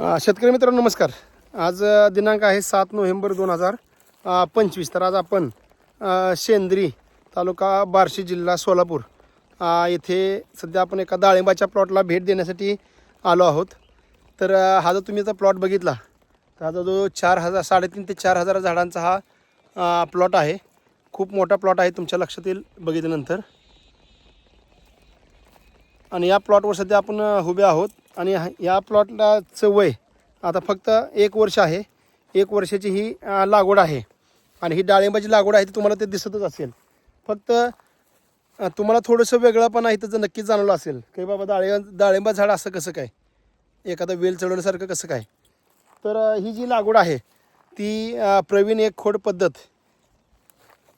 शेतकरी मित्रांनो नमस्कार. आज दिनांक आहे सात नोव्हेंबर दोन हजार पंचवीस. तर आज आपण शेंद्री तालुका बार्शी जिल्हा सोलापूर येथे सध्या आपण एका डाळिंबाच्या प्लॉटला भेट देण्यासाठी आलो आहोत. तर हा जो तुम्ही आता प्लॉट बघितला तर हा जो चार हजार साडेतीन ते चार हजार झाडांचा हा प्लॉट आहे. खूप मोठा प्लॉट आहे तुमच्या लक्षात येईल बघितल्यानंतर. आणि या प्लॉटवर सध्या आपण उभे आहोत. आणि या प्लॉटलाचं वय आता फक्त एक वर्ष आहे. एक वर्षाची ही लागवड आहे. आणि ही डाळिंबाची लागवड आहे ती तुम्हाला ते दिसतच असेल. फक्त तुम्हाला थोडंसं वेगळं पण आहे त्याचं नक्कीच जाणवलं असेल. की बाबा डाळिंब डाळिंबा झाड असं कसं काय? एखादं वेल चढवण्यासारखं कसं काय? तर ही जी लागवड आहे ती प्रवीण एक खोड पद्धत.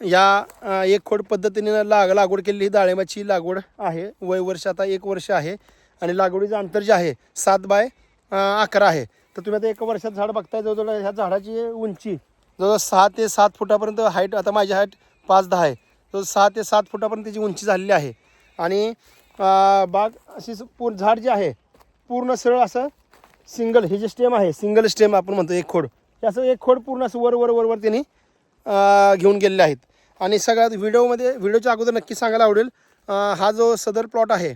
या एक खोड पद्धतीने लाग लागवड केलेली ही डाळिंबाची लागवड आहे. वय वर्ष आता एक वर्ष आहे. आणि लागवडीचं अंतर जे आहे सात बाय अकरा आहे. तर तुम्ही आता एक वर्षात झाड बघताय जवळजवळ ह्या झाडाची उंची जवळजवळ सहा ते सात फुटापर्यंत हाईट आता माझी हाईट पाच दहा आहे. तर सहा ते सात फुटापर्यंत त्याची उंची झालेली आहे. आणि बाग अशी पूर झाड जे आहे पूर्ण सरळ असं सिंगल हे जे स्टेम आहे सिंगल स्टेम आपण म्हणतो एक खोड. हे असं एक खोड पूर्ण असं वर वर वर वर त्यांनी घेऊन गेलेले आहेत. आणि सगळ्यात व्हिडिओमध्ये व्हिडिओच्या अगोदर नक्की सांगायला आवडेल हा जो सदर प्लॉट आहे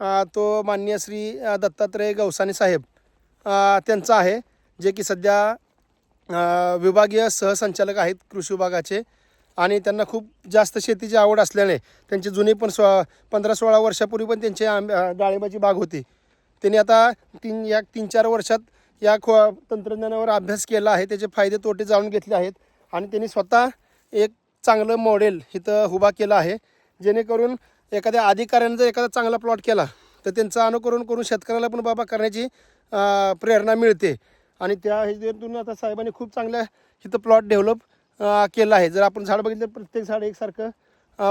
तो माननीय श्री दत्तात्रय गवसाने साहेब त्यांचा आहे जे की सध्या विभागीय सहसंचालक आहेत कृषी विभागाचे आणि त्यांना खूप जास्त शेतीची आवड असल्याने त्यांची जुनी पण स्व पंधरा सोळा वर्षापूर्वी पण त्यांची आंब डाळिंबाची बाग होती. त्यांनी आता तीन या तीन चार वर्षात या खो तंत्रज्ञानावर अभ्यास केला आहे त्याचे फायदे तोटे जाणून घेतले आहेत आणि त्यांनी स्वतः एक चांगलं मॉडेल इथं उभा केलं आहे जेणेकरून एखाद्या अधिकाऱ्यानं जर एखादा चांगला प्लॉट केला तर त्यांचं अनुकरण करून शेतकऱ्याला पण बाबा करण्याची प्रेरणा मिळते. आणि त्या ह्याच्यातून आता साहेबांनी खूप चांगल्या इथं प्लॉट डेव्हलप केला आहे. जर आपण झाड बघितलं तर प्रत्येक झाड एकसारखं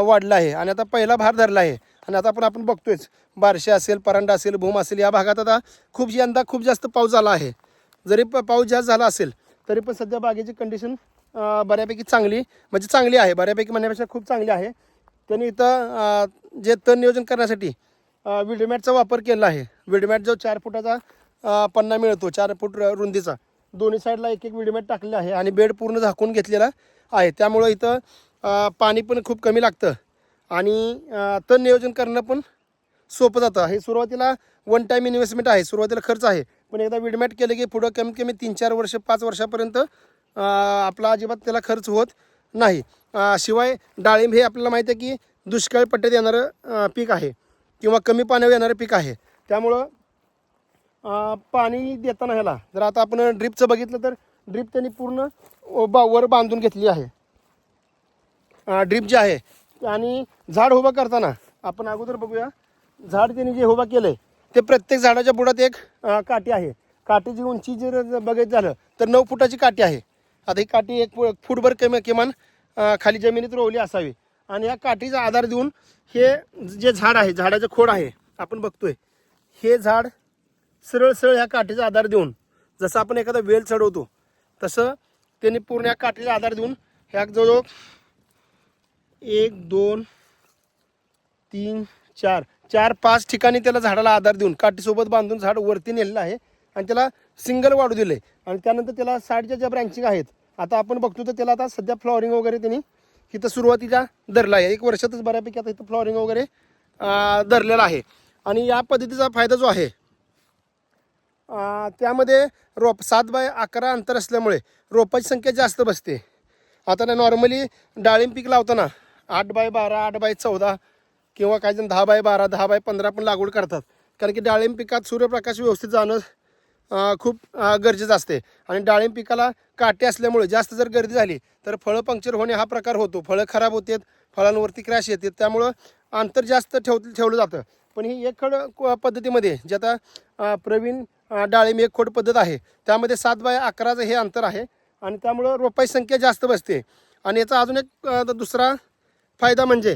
वाढलं आहे. आणि आता पहिला भार धरला आहे. आणि आता आपण आपण बघतोयच बारशे असेल परांडा असेल भूम असेल या भागात आता खूप यंदा खूप जास्त पाऊस झाला आहे. जरी प पाऊस जास्त झाला असेल तरी पण सध्या बागेची कंडिशन बऱ्यापैकी चांगली म्हणजे चांगली आहे. बऱ्यापैकी म्हणण्यापेक्षा खूप चांगली आहे. त्यांनी इथं जे तण नियोजन करण्यासाठी विडमॅटचा वापर केला आहे. विडमॅट जो चार फुटाचा पन्ना मिळतो चार फूट र- रुंदीचा. दोन्ही साईडला एक एक विडमॅट टाकलेला आहे आणि बेड पूर्ण झाकून घेतलेला आहे. त्यामुळं इथं पाणी पण खूप कमी लागतं. आणि तण नियोजन करणं पण सोपं जातं. हे सुरुवातीला वन टाईम इन्व्हेस्टमेंट आहे. सुरुवातीला खर्च आहे. पण एकदा विडमॅट केलं की पुढं कमीत कमी तीन चार वर्ष पाच वर्षापर्यंत आपला अजिबात त्याला खर्च होत नाही. शिवाय डाळिंब हे आपल्याला माहिती आहे की दुष्काळी पट्ट्यात येणारं पीक आहे किंवा कमी पाण्यावर येणारं पीक आहे. त्यामुळं पाणी देताना ह्याला जर आता आपण ड्रिपचं बघितलं तर ड्रिप त्यांनी पूर्ण बा वर बांधून घेतली आहे. ड्रीप जे आहे आणि झाड उभं करताना आपण अगोदर बघूया झाड त्यांनी जे उभं केलं आहे ते प्रत्येक झाडाच्या बुडात एक काठी आहे. काठीची उंची जर बघायचं झालं तर नऊ फुटाची काठी आहे. आता ही काठी एक फु- फुटभर कमी किमान खाली जमिनीत रोवली असावी. आणि या काठीचा आधार देऊन हे जे झाड आहे झाडाचं खोड आहे आपण बघतोय हे झाड सरळ सरळ ह्या काठीचा आधार देऊन जसं आपण एखादा वेल चढवतो तसं त्यांनी पूर्ण या काठीचा आधार देऊन ह्या जवळजवळ एक दोन तीन चार चार पाच ठिकाणी त्याला झाडाला आधार देऊन काठीसोबत बांधून झाड वरती नेलेलं आहे आणि त्याला सिंगल वाढू दिले आणि त्यानंतर त्याला साईडच्या ज्या ब्रँचिंग आहेत आता आपण बघतो तर त्याला आता सध्या फ्लॉवरिंग वगैरे त्यांनी इथं सुरुवातीला धरला आहे. एक वर्षातच बऱ्यापैकी आता इथं फ्लॉरिंग वगैरे धरलेला आहे. आणि या पद्धतीचा फायदा जो आहे त्यामध्ये रोप सात बाय अकरा अंतर असल्यामुळे रोपाची संख्या जास्त बसते. आता ना नॉर्मली डाळिंब पीक लावताना आठ बाय बारा आठ बाय चौदा किंवा काही जण दहा बाय बारा दहा बाय पंधरा पण लागवड करतात. कारण की डाळिंब पिकात सूर्यप्रकाश व्यवस्थित जाणं खूप गरजेचं असते. आणि डाळिंब पिकाला काटे असल्यामुळे जास्त जर गर्दी झाली तर फळं पंक्चर होणे हा प्रकार होतो. फळं खराब होतात फळांवरती क्रॅश येतात त्यामुळं अंतर जास्त ठेव ठेवलं जातं. पण ही एक खड पद्धतीमध्ये जे आता प्रवीण डाळिंब एक खोड पद्धत आहे. त्यामध्ये सात बाय अकराचं हे अंतर आहे आणि त्यामुळं रोपाची संख्या जास्त बसते. आणि याचा अजून एक दुसरा फायदा म्हणजे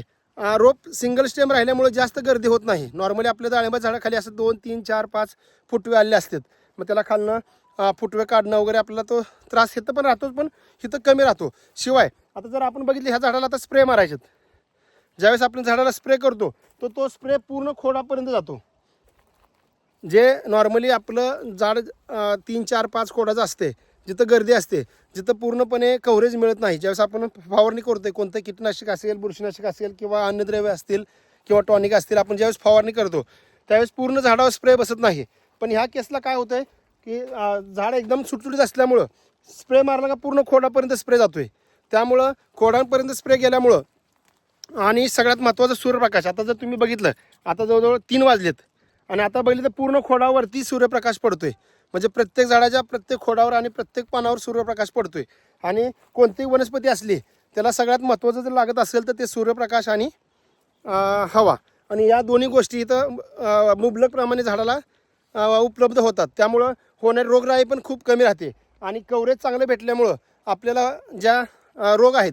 रोप सिंगल स्टेम राहिल्यामुळे जास्त गर्दी होत नाही. नॉर्मली आपल्या डाळिंबा झाडाखाली असं दोन तीन चार पाच फुटवे आलेले असतात. मग त्याला खालनं फुटवे काढणं वगैरे आपल्याला तो त्रास इथं पण राहतोच पण इथं कमी राहतो. शिवाय आता जर आपण बघितलं ह्या झाडाला आता स्प्रे मारायचेत. ज्यावेळेस आपण झाडाला स्प्रे करतो तर तो स्प्रे पूर्ण खोडापर्यंत जातो. जे नॉर्मली आपलं झाड तीन चार पाच खोडाचं असते जिथं गर्दी असते जिथं पूर्णपणे कव्हरेज मिळत नाही. ज्यावेळेस आपण फवारणी करतोय कोणतं कीटनाशक असेल बुरशीनाशक असेल किंवा अन्नद्रव्य असतील किंवा टॉनिक असतील आपण ज्यावेळेस फवारणी करतो त्यावेळेस पूर्ण झाडावर स्प्रे बसत नाही. पण ह्या केसला काय होतंय की झाड एकदम सुटसुटीत असल्यामुळं स्प्रे मारला का पूर्ण खोडापर्यंत स्प्रे जातोय. त्यामुळं खोडांपर्यंत स्प्रे गेल्यामुळं आणि सगळ्यात महत्त्वाचं सूर्यप्रकाश. आता जर तुम्ही बघितलं आता जवळजवळ तीन वाजलेत आणि आता बघितलं तर पूर्ण खोडावरती सूर्यप्रकाश पडतोय. म्हणजे प्रत्येक झाडाच्या प्रत्येक खोडावर आणि प्रत्येक पानावर सूर्यप्रकाश पडतोय. आणि कोणतीही वनस्पती असली त्याला सगळ्यात महत्त्वाचं जर लागत असेल तर ते सूर्यप्रकाश आणि हवा. आणि या दोन्ही गोष्टी इथं मुबलकप्रमाणे झाडाला उपलब्ध होतात. त्यामुळं होणारी रोगराई पण खूप कमी राहते. आणि कवरेज चांगलं भेटल्यामुळं आपल्याला ज्या रोग आहेत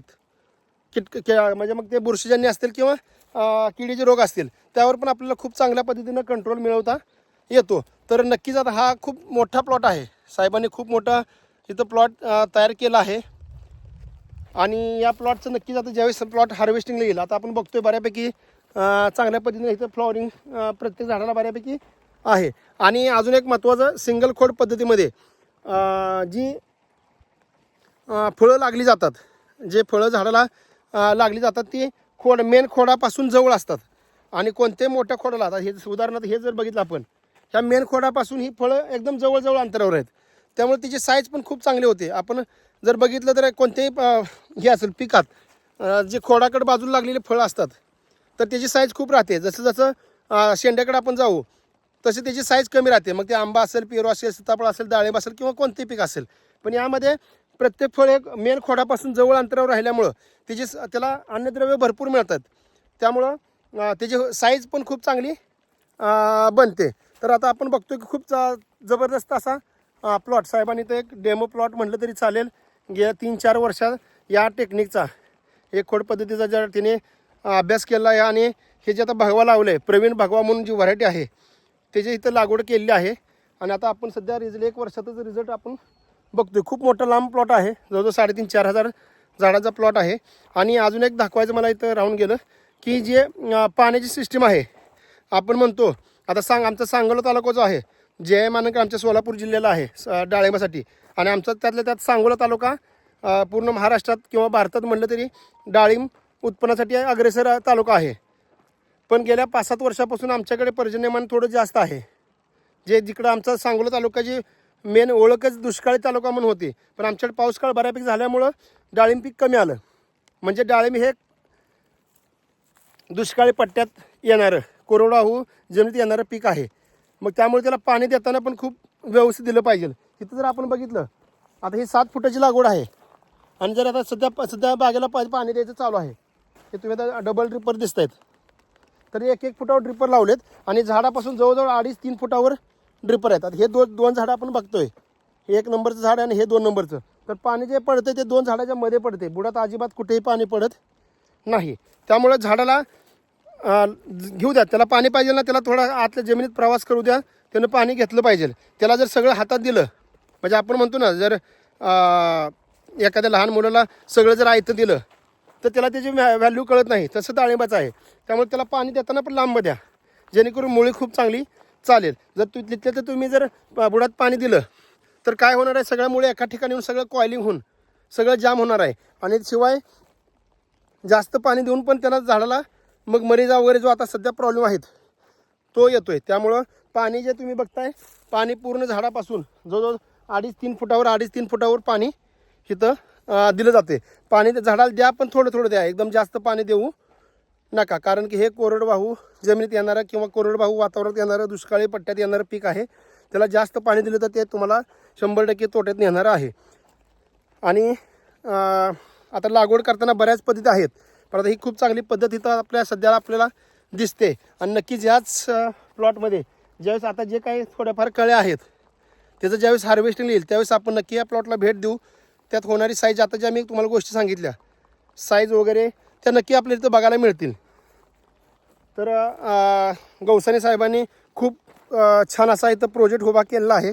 किट म्हणजे मग ते बुरशीजन्य असतील किंवा किडीचे रोग असतील त्यावर पण आपल्याला खूप चांगल्या पद्धतीनं कंट्रोल मिळवता येतो. तर नक्कीच आता हा खूप मोठा प्लॉट आहे. साहेबांनी खूप मोठा इथं प्लॉट तयार केला आहे. आणि या प्लॉटचं नक्कीच आता ज्यावेळेस प्लॉट हार्वेस्टिंगला येईल आता आपण बघतोय बऱ्यापैकी चांगल्या पद्धतीने इथं फ्लॉवरिंग प्रत्येक झाडाला बऱ्यापैकी आहे. आणि अजून एक महत्त्वाचं सिंगल खोड पद्धतीमध्ये जी फळं लागली जातात जे फळं झाडाला लागली जातात ती खोड मेन खोडापासून जवळ असतात. आणि कोणत्याही मोठ्या खोडाला आता हे उदाहरणार्थ हे जर बघितलं आपण ह्या मेन खोडापासून ही फळं एकदम जवळजवळ अंतरावर आहेत. त्यामुळे तिची साईज पण खूप चांगली होते. आपण जर बघितलं तर कोणत्याही हे असेल पिकात जे खोडाकडे बाजूला लागलेले फळं असतात तर त्याची साईज खूप राहते. जसं जसं शेंड्याकडं शेंड्याकडे आपण जाऊ तशी त्याची साईज कमी राहते. मग ते आंबा असेल पेरू असेल सीताफळ असेल डाळिंब असेल किंवा कोणते पीक असेल. पण यामध्ये प्रत्येक फळ एक मेन खोडापासून जवळ अंतरावर राहिल्यामुळं त्याची स- त्याला अन्नद्रव्य भरपूर मिळतात. त्यामुळं त्याची साईज पण खूप चांगली बनते. तर आता आपण बघतो की खूप जबरदस्त असा प्लॉट साहेबांनी तर एक डेमो प्लॉट म्हटलं तरी चालेल. गेल्या तीन चार वर्षात या टेक्निकचा एक खोड पद्धतीचा ज्या तिने अभ्यास केला आहे आणि हे जे आता भगवा लावलं आहे प्रवीण भगवा म्हणून जी व्हरायटी आहे त्याची इथं लागवड केलेली आहे. आणि आता आपण सध्या रिझल्ट एक वर्षातच रिझल्ट आपण बघतोय. खूप मोठा लांब प्लॉट आहे. जवळजवळ साडेतीन चार हजार झाडाचा प्लॉट आहे. आणि अजून एक दाखवायचं मला इथं राहून गेलं की जे पाण्याची सिस्टीम आहे. आपण म्हणतो आता सांग आमचा सांगोला तालुका जो आहे जे मानक आमच्या सोलापूर जिल्ह्याला आहे स- डाळिंबासाठी. आणि आमचा त्यातल्या त्यात सांगोला तालुका पूर्ण महाराष्ट्रात किंवा भारतात म्हटलं तरी डाळिंब उत्पन्नासाठी अग्रेसर तालुका आहे. पण गेल्या पाच सात वर्षापासून आमच्याकडे पर्जन्यमान थोडं जास्त आहे. जे जिकडं आमचा सांगोला तालुक्याची मेन ओळखच दुष्काळी तालुका म्हणून होती. पण आमच्याकडे पाऊस काळ बऱ्यापैकी झाल्यामुळं डाळिंब पीक कमी आलं. म्हणजे डाळिंब हे दुष्काळी पट्ट्यात येणारं कोरडाहू जमिनीत येणारं पीक आहे. मग त्यामुळे त्याला पाणी देताना पण खूप व्यवस्थित दिलं पाहिजे. तिथं जर आपण बघितलं आता ही सात फुटाची लागवड आहे. आणि जर आता सध्या सध्या बागेला पा- पाणी द्यायचं चालू आहे. हे तुम्ही आता डबल ड्रिपर दिसत आहेत तर एक एक फुटावर ड्रिपर लावलेत आणि झाडापासून जवळजवळ अडीच तीन फुटावर ड्रिपर येतात. हे दोन दोन झाडं आपण बघतोय. हे एक नंबरचं झाड आणि हे दोन नंबरचं. तर पाणी जे पडतं ते दोन झाडाच्या मध्ये पडते बुडात अजिबात कुठेही पाणी पडत नाही. त्यामुळे झाडाला घेऊ द्या. त्याला पाणी पाहिजे ना त्याला थोडा आतल्या जमिनीत प्रवास करू द्या. त्यानं पाणी घेतलं पाहिजे. त्याला जर सगळं हातात दिलं म्हणजे आपण म्हणतो ना जर एखाद्या लहान मुलाला सगळं जर आयतं दिलं तर त्याला त्याची व्हॅल्यू कळत नाही. तसं डाळिंबाचं आहे. त्यामुळे त्याला पाणी देताना पण लांब द्या. जेणेकरून मुळी खूप चांगली चालेल. जर तु तिथल्या तर तुम्ही जर बुडात पाणी दिलं तर काय होणार आहे? सगळ्या मुळे एका ठिकाणी येऊन सगळं कॉइलिंग होऊन सगळं जाम होणार आहे. आणि शिवाय जास्त पाणी देऊन पण त्याला झाडाला मग मरीजा वगैरे जो आता सध्या प्रॉब्लेम आहेत तो येतो आहे त्यामुळं पाणी जे तुम्ही बघताय पाणी पूर्ण झाडापासून जवळजवळ अडीच तीन फुटावर अडीच तीन फुटावर पाणी इथं दिलं जाते. पाणी झाडाला द्या पण थोडं थोडं द्या. एकदम जास्त पाणी देऊ नका. कारण की हे कोरडवाहू जमिनीत येणारं किंवा कोरडवाहू वातावरणात येणारं दुष्काळी पट्ट्यात येणारं पीक आहे. त्याला जास्त पाणी दिलं तर ते तुम्हाला शंभर टक्के तोट्यात नेणारं आहे. आणि आता लागवड करताना बऱ्याच पद्धती आहेत. पण आता ही खूप चांगली पद्धत इथं आपल्या सध्याला आपल्याला दिसते. आणि नक्कीच याच प्लॉटमध्ये ज्यावेळेस आता जे काही थोड्याफार कळ्या आहेत त्याचं ज्यावेळेस हार्वेस्टिंग येईल त्यावेळेस आपण नक्की या प्लॉटला भेट देऊ. त्यात होणारी साईज आता ज्या मी तुम्हाला गोष्टी सांगितल्या. साईज वगैरे त्या नक्की आपल्या इथं बघायला मिळतील. तर गौसाने साहेबांनी खूप छान असा इथं प्रोजेक्ट उभा केलेला आहे.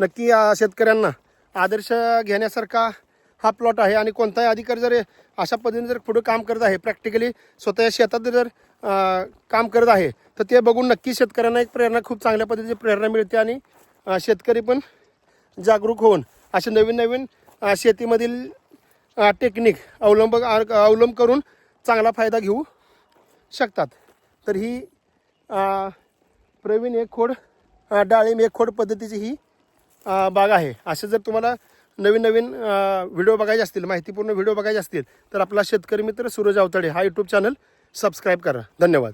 नक्की शेतकऱ्यांना आदर्श घेण्यासारखा हा प्लॉट आहे आणि कोणताही अधिकारी जर अशा पद्धतीने जर पुढं काम करत आहे प्रॅक्टिकली स्वतःच्या शेतात जर काम करत आहे तर ते बघून नक्की शेतकऱ्यांना एक प्रेरणा खूप चांगल्या पद्धतीची प्रेरणा मिळते आणि शेतकरी पण जागरूक होऊन असे नवीन नवीन शेतीमधील टेक्निक अवलंब अवलंब करून चांगला फायदा घेऊ शकतात. तर ही प्रवीण एक खोड डाळिंब एक खोड पद्धतीची ही बाग आहे. असे जर तुम्हाला नवीन नवीन व्हिडिओ बघायचे असतील माहितीपूर्ण व्हिडिओ बघायचे असतील तर आपला शेतकरी मित्र सूरज अवतडे हा यूट्यूब चॅनल सबस्क्राईब करा. धन्यवाद.